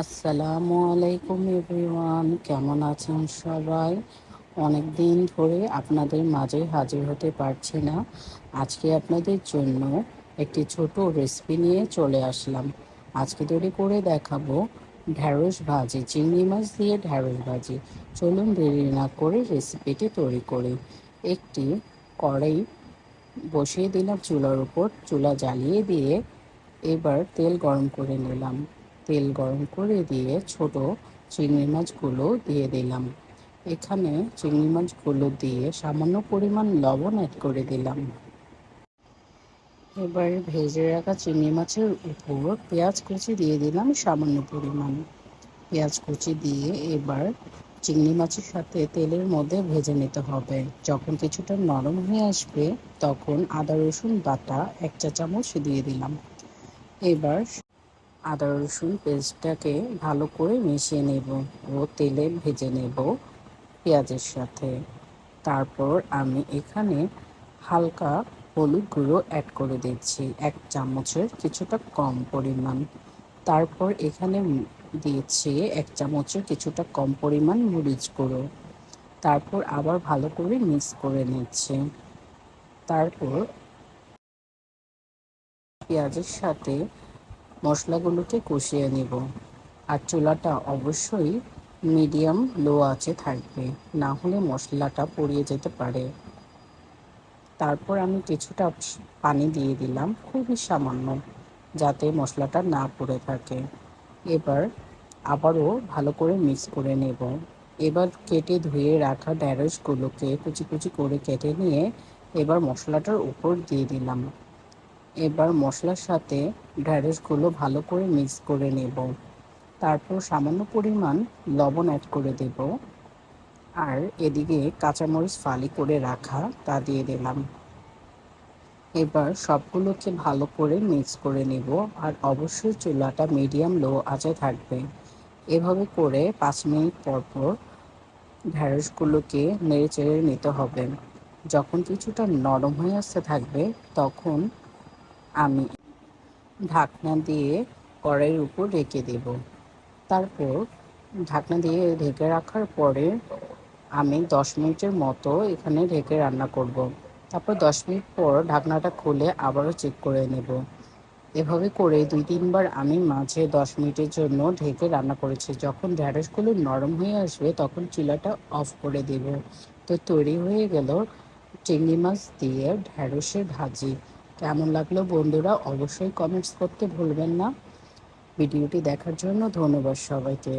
আসসালামু আলাইকুম এভরিওয়ান, কেমন আছেন সবাই? অনেক দিন ধরে আপনাদের মাঝে হাজির হতে পারছি না। আজকে আপনাদের জন্য একটি ছোট রেসিপি নিয়ে চলে আসলাম। আজকে তৈরি করে দেখাবো ঢ্যাঁড়স ভাজি, চিংড়ি মাছ দিয়ে ঢ্যাঁড়স ভাজি। চলুন দেরি না করে রেসিপিটি তৈরি করি। একটি কড়াই বসিয়ে দিলাম চুলার উপর। চুলা জ্বালিয়ে দিয়ে এবার তেল গরম করে নিলাম। তেল গরম করে দিয়ে ছোট চিংড়ি মাছগুলো দিয়ে দিলাম। এখানে চিংড়ি মাছগুলো দিয়ে সামান্য পরিমাণ লবণ অ্যাড করে দিলাম। এবার ভেজে রাখা চিংড়ি মাছের উপর পেঁয়াজ কুচি দিয়ে দিলাম সামান্য পরিমাণ। পেঁয়াজ কুচি দিয়ে এবার চিংড়ি মাছের সাথে তেলের মধ্যে ভেজে নিতে হবে। যখন কিছুটা নরম হয়ে আসবে, তখন আদা রসুন বাটা এক চা চামচ দিয়ে দিলাম। এবার আদা, রসুন পেস্টটাকে ভালো করে মিশিয়ে নেব ও তেলে ভেজে নেব পেঁয়াজের সাথে। তারপর আমি এখানে হালকা হলুদ গুঁড়ো অ্যাড করে দিচ্ছি, এক চামচের কিছুটা কম পরিমাণ। তারপর এখানে দিয়েছি এক চামচের কিছুটা কম পরিমাণ মরিচ গুঁড়ো। তারপর আবার ভালো করে মিক্স করে নিচ্ছে। তারপর পেঁয়াজের সাথে মশলাগুলোকে কষিয়ে নেব। আর চুলাটা অবশ্যই মিডিয়াম লো আছে থাকবে, না হলে মশলাটা পড়িয়ে যেতে পারে। তারপর আমি কিছুটা পানি দিয়ে দিলাম, খুবই সামান্য, যাতে মশলাটা না পড়ে থাকে। এবার আবারও ভালো করে মিক্স করে নেব। এবার কেটে ধুয়ে রাখা ঢ্যাঁড়সগুলোকে কুচি কুচি করে কেটে নিয়ে এবার মশলাটার উপর দিয়ে দিলাম। এবার মশলার সাথে ঢ্যাঁড়সগুলো ভালো করে মিক্স করে নেব। তারপর সামান্য পরিমাণ লবণ অ্যাড করে দেব। আর এদিকে কাঁচামরিচ ফালি করে রাখা তা দিয়ে দিলাম। এবার সবগুলোকে ভালো করে মিক্স করে নেব। আর অবশ্যই চুলাটা মিডিয়াম লো আঁচে থাকবে। এভাবে করে পাঁচ মিনিট পর পর ঢ্যাঁড়সগুলোকে নেড়ে চেড়ে নিতে হবে। যখন কিছুটা নরম হয়ে আসতে থাকবে, তখন আমি ঢাকনা দিয়ে কড়াইয়ের উপর রেখে দেব। তারপর ঢাকনা দিয়ে ঢেকে রাখার পরে আমি দশ মিনিটের মতো এখানে ঢেকে রান্না করব। তারপর দশ মিনিট পর ঢাকনাটা খুলে আবারও চেক করে নেব। এভাবে করে দুই তিনবার আমি মাঝে দশ মিনিটের জন্য ঢেকে রান্না করেছি। যখন ঢ্যাঁড়সগুলো নরম হয়ে আসবে তখন চুলাটা অফ করে দেব। তো তৈরি হয়ে গেল চিংড়ি মাছ দিয়ে ঢ্যাঁড়সের ভাজি। কেমন লাগল বন্ধুরা অবশ্যই কমেন্টস করতে ভুলবেন না। ভিডিওটি দেখার জন্য ধন্যবাদ সবাইকে।